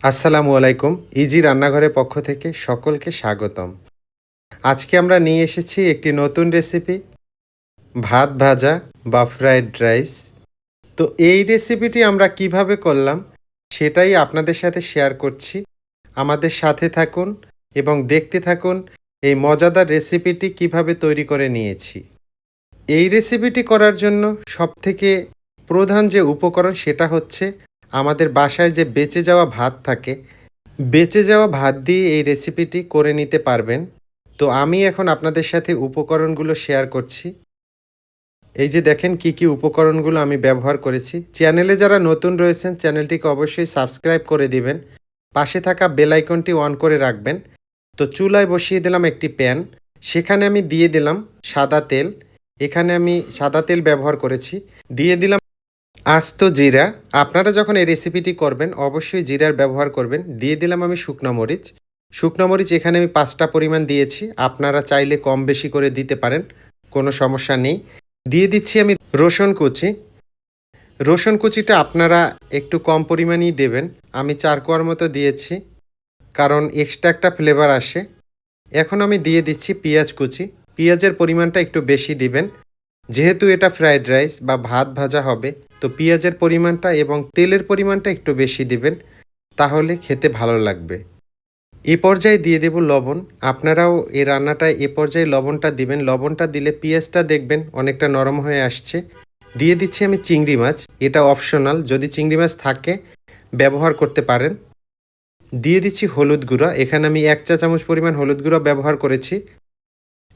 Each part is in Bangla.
আসসালামু আলাইকুম, ইজি রান্নাঘরের পক্ষ থেকে সকলকে স্বাগতম। আজকে আমরা নিয়ে এসেছি একটি নতুন রেসিপি, ভাত ভাজা বা ফ্রায়েড রাইস। তো এই রেসিপিটি আমরা কীভাবে করলাম সেটাই আপনাদের সাথে শেয়ার করছি। আমাদের সাথে থাকুন এবং দেখতে থাকুন এই মজাদার রেসিপিটি কীভাবে তৈরি করে নিয়েছি। এই রেসিপিটি করার জন্য সবথেকে প্রধান যে উপকরণ সেটা হচ্ছে আমাদের বাসায় যে বেঁচে যাওয়া ভাত থাকে, বেঁচে যাওয়া ভাত দিয়ে এই রেসিপিটি করে নিতে পারবেন। তো আমি এখন আপনাদের সাথে উপকরণগুলো শেয়ার করছি। এই যে দেখেন কি কি উপকরণগুলো আমি ব্যবহার করেছি। চ্যানেলে যারা নতুন রয়েছেন, চ্যানেলটিকে অবশ্যই সাবস্ক্রাইব করে দিবেন। পাশে থাকা বেল আইকনটি অন করে রাখবেন। তো চুলায় বসিয়ে দিলাম একটি প্যান সেখানে আমি দিয়ে দিলাম সাদা তেল। এখানে আমি সাদা তেল ব্যবহার করেছি। দিয়ে দিলাম আস্ত জিরা। আপনারা যখন এই রেসিপিটি করবেন, অবশ্যই জিরার ব্যবহার করবেন। দিয়ে দিলাম আমি শুকনো মরিচ। শুকনো মরিচ এখানে আমি পাঁচটা পরিমাণ দিয়েছি। আপনারা চাইলে কম বেশি করে দিতে পারেন, কোনো সমস্যা নেই। দিয়ে দিচ্ছি আমি রসুন কুচি। রসুন কুচিটা আপনারা একটু কম পরিমাণেই দেবেন। আমি চার কোয়ার মতো দিয়েছি, কারণ এক্সট্রা একটা ফ্লেভার আসে। এখন আমি দিয়ে দিচ্ছি পেঁয়াজ কুচি। পেঁয়াজের পরিমাণটা একটু বেশি দিবেন। যেহেতু এটা ফ্রাইড রাইস বা ভাত ভাজা হবে তো পেঁয়াজের পরিমাণটা এবং তেলের পরিমাণটা একটু বেশি দিবেন, তাহলে খেতে ভালো লাগবে। এ পর্যায়ে দিয়ে দেব লবণ। আপনারাও এই রান্নাটায় এ পর্যায়ে লবণটা দিবেন। লবণটা দিলে পেঁয়াজটা দেখবেন অনেকটা নরম হয়ে আসছে। দিয়ে দিচ্ছি আমি চিংড়ি মাছ। এটা অপশনাল। যদি চিংড়ি মাছ থাকে, ব্যবহার করতে পারেন। দিয়ে দিচ্ছি হলুদ গুঁড়া। এখানে আমি এক চা চামচ পরিমাণ হলুদ গুঁড়া ব্যবহার করেছি।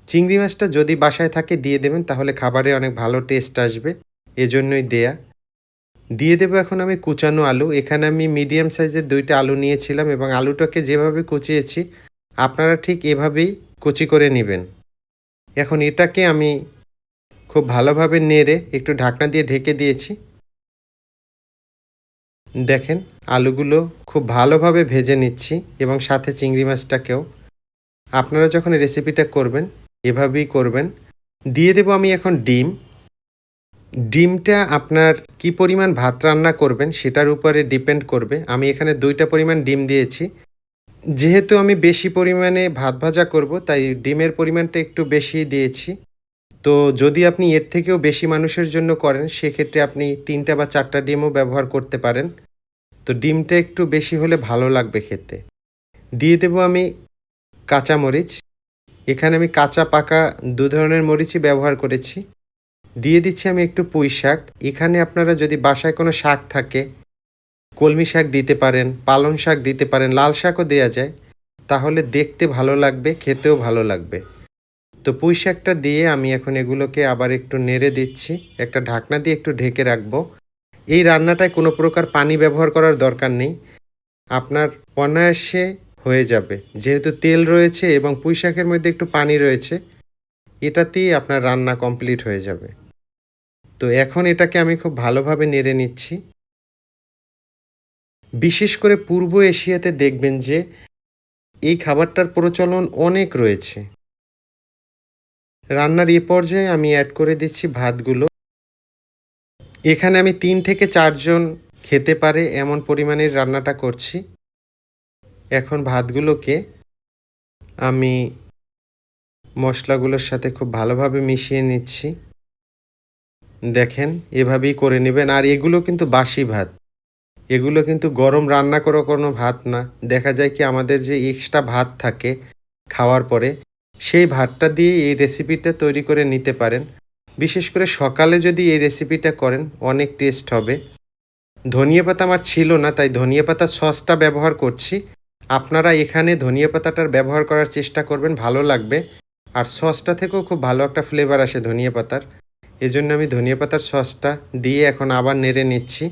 চিংড়ি মাছটা যদি বাসায় থাকে, দিয়ে দেবেন, তাহলে খাবারে অনেক ভালো টেস্ট আসবে। এজন্যই দেয়া। দিয়ে দেবো এখন আমি কুচানো আলু। এখানে আমি মিডিয়াম সাইজের দুইটা আলু নিয়েছিলাম এবং আলুটাকে যেভাবে কুচিয়েছি, আপনারা ঠিক এভাবেই কুচি করে নেবেন। এখন এটাকে আমি খুব ভালোভাবে নেড়ে একটু ঢাকনা দিয়ে ঢেকে দিয়েছি। দেখেন, আলুগুলো খুব ভালোভাবে ভেজে নিচ্ছি এবং সাথে চিংড়ি মাছটাকেও। আপনারা যখন রেসিপিটা করবেন, এভাবেই করবেন। দিয়ে দেবো আমি এখন ডিম। ডিমটা আপনার কি পরিমাণ ভাত রান্না করবেন সেটার উপরে ডিপেন্ড করবে। আমি এখানে দুইটা পরিমাণ ডিম দিয়েছি। যেহেতু আমি বেশি পরিমাণে ভাত ভাজা করব, তাই ডিমের পরিমাণটা একটু বেশি দিয়েছি। তো যদি আপনি এর থেকেও বেশি মানুষের জন্য করেন, সেক্ষেত্রে আপনি তিনটা বা চারটা ডিমও ব্যবহার করতে পারেন। তো ডিমটা একটু বেশি হলে ভালো লাগবে খেতে। দিয়ে দেবো আমি কাঁচামরিচ। এখানে আমি কাঁচা পাকা দু ধরনের মরিচই ব্যবহার করেছি। দিয়ে দিচ্ছি আমি একটু পুঁই শাক। এখানে আপনারা যদি বাসায় কোনো শাক থাকে, কলমি শাক দিতে পারেন, পালং শাক দিতে পারেন, লাল শাকও দেওয়া যায়, তাহলে দেখতে ভালো লাগবে, খেতেও ভালো লাগবে। তো পুঁই শাকটা দিয়ে আমি এখন এগুলোকে আবার একটু নেড়ে দিচ্ছি, একটা ঢাকনা দিয়ে একটু ঢেকে রাখব। এই রান্নাটায় কোনো প্রকার পানি ব্যবহার করার দরকার নেই, আপনার অনায়াসে হয়ে যাবে। যেহেতু তেল রয়েছে এবং পুঁই শাকের মধ্যে একটু পানি রয়েছে, এটাতেই আপনার রান্না কমপ্লিট হয়ে যাবে। তো এখন এটাকে আমি খুব ভালোভাবে নেড়ে নিচ্ছি। বিশেষ করে পূর্ব এশিয়াতে দেখবেন যে এই খাবারটার প্রচলন অনেক রয়েছে। রান্নার এ পর্যায়ে আমি অ্যাড করে দিচ্ছি ভাতগুলো। এখানে আমি তিন থেকে চারজন খেতে পারে এমন পরিমাণের রান্নাটা করছি। এখন ভাতগুলোকে আমি মশলাগুলোর সাথে খুব ভালোভাবে মিশিয়ে নিচ্ছি। দেখেন, এভাবেই করে নেবেন। আর এগুলো কিন্তু বাসি ভাত। এগুলো কিন্তু গরম রান্না করা কোনো ভাত না। দেখা যায় কি আমাদের যে এক্সট্রা ভাত থাকে খাওয়ার পরে, সেই ভাতটা দিয়ে এই রেসিপিটা তৈরি করে নিতে পারেন। বিশেষ করে সকালে যদি এই রেসিপিটা করেন, অনেক টেস্ট হবে। ধনিয়া পাতা আমার ছিল না, তাই ধনিয়া পাতার সসটা ব্যবহার করছি। আপনারা এখানে ধনিয়া পাতাটার ব্যবহার করার চেষ্টা করবেন, ভালো লাগবে। আর সসটা থেকেও খুব ভালো একটা ফ্লেভার আসে ধনিয়া পাতার। এজন্য আমি ধনিয়া পাতার সসটা দিয়ে এখন আবার নেড়ে নিচ্ছি।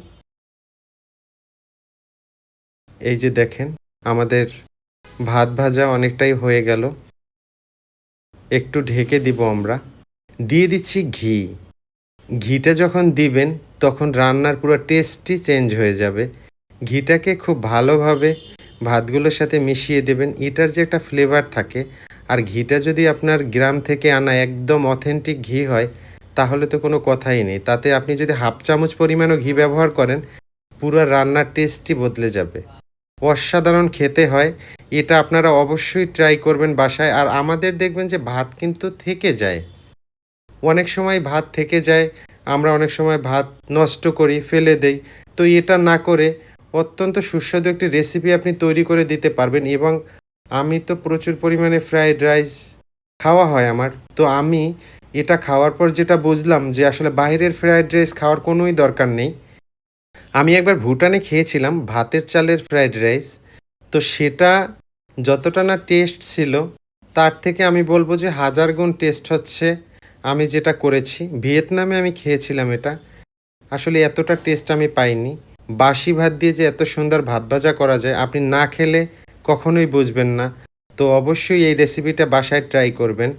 এই যে দেখেন, আমাদের ভাত ভাজা অনেকটাই হয়ে গেল। একটু ঢেকে দিব আমরা। দিয়ে দিচ্ছি ঘি। ঘিটা যখন দিবেন, তখন রান্নার পুরো টেস্টই চেঞ্জ হয়ে যাবে। ঘিটাকে খুব ভালোভাবে ভাতগুলোর সাথে মিশিয়ে দেবেন, এটার যে একটা ফ্লেভার থাকে। আর ঘিটা যদি আপনার গ্রাম থেকে আনা একদম অথেন্টিক ঘি হয় তাহলে তো কোনো কথাই নেই। তাতে আপনি যদি হাফ চামচ পরিমাণও ঘি ব্যবহার করেন, পুরো রান্নার টেস্টই বদলে যাবে। অসাধারণ খেতে হয়। এটা আপনারা অবশ্যই ট্রাই করবেন বাসায়। আর আমাদের দেখবেন যে ভাত কিন্তু থেকে যায়। অনেক সময় ভাত থেকে যায়, আমরা অনেক সময় ভাত নষ্ট করি, ফেলে দেই। তো এটা না করে অত্যন্ত সুস্বাদু একটি রেসিপি আপনি তৈরি করে দিতে পারবেন এবং আমি তো প্রচুর পরিমাণে ফ্রাইড রাইস খাওয়া হয় আমার। তো আমি এটা খাওয়ার পর যেটা বুঝলাম যে আসলে বাইরের ফ্রায়েড রাইস খাওয়ার কোনোই দরকার নেই। আমি একবার ভুটানে খেয়েছিলাম ভাতের চালের ফ্রায়েড রাইস তো সেটা যতটা না টেস্ট ছিল, তার থেকে আমি বলব যে হাজার গুণ টেস্ট হচ্ছে আমি যেটা করেছি। ভিয়েতনামে আমি খেয়েছিলাম এটা। আসলে এতটা টেস্ট আমি পাইনি। বাসি ভাত দিয়ে যে এত সুন্দর ভাত ভাজা করা যায়, আপনি না খেলে কখনোই বুঝবেন না। তো অবশ্যই এই রেসিপিটা বাসায় ট্রাই করবেন।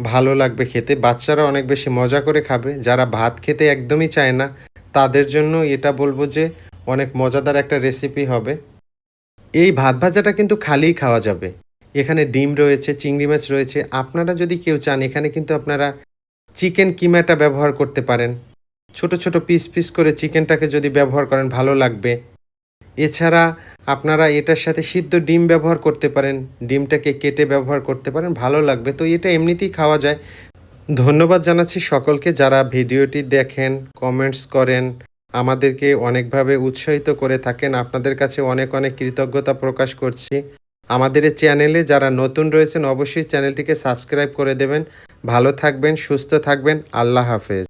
ভালো লাগবে খেতে। বাচ্চারা অনেক বেশি মজা করে খাবে। যারা ভাত খেতে একদমই চায় না, তাদের জন্য এটা বলব যে অনেক মজাদার একটা রেসিপি হবে। এই ভাত ভাজাটা কিন্তু খালিই খাওয়া যাবে। এখানে ডিম রয়েছে, চিংড়ি মাছ রয়েছে। আপনারা যদি কেউ চান, এখানে কিন্তু আপনারা চিকেন কিমাটা ব্যবহার করতে পারেন। ছোট ছোট পিস পিস করে চিকেনটাকে যদি ব্যবহার করেন, ভালো লাগবে। এছাড়া আপনারা এটার সাথে সিদ্ধ ডিম ব্যবহার করতে পারেন, ডিমটাকে কেটে ব্যবহার করতে পারেন, ভালো লাগবে। তো এটা এমনিতেই খাওয়া যায়। ধন্যবাদ জানাচ্ছি সকলকে যারা ভিডিওটি দেখেন কমেন্টস করেন, আমাদেরকে অনেকভাবে উৎসাহিত করে থাকেন। আপনাদের কাছে অনেক অনেক কৃতজ্ঞতা প্রকাশ করছি। আমাদের এই চ্যানেলে যারা নতুন রয়েছেন, অবশ্যই চ্যানেলটিকে সাবস্ক্রাইব করে দেবেন। ভালো থাকবেন, সুস্থ থাকবেন। আল্লাহ হাফেজ।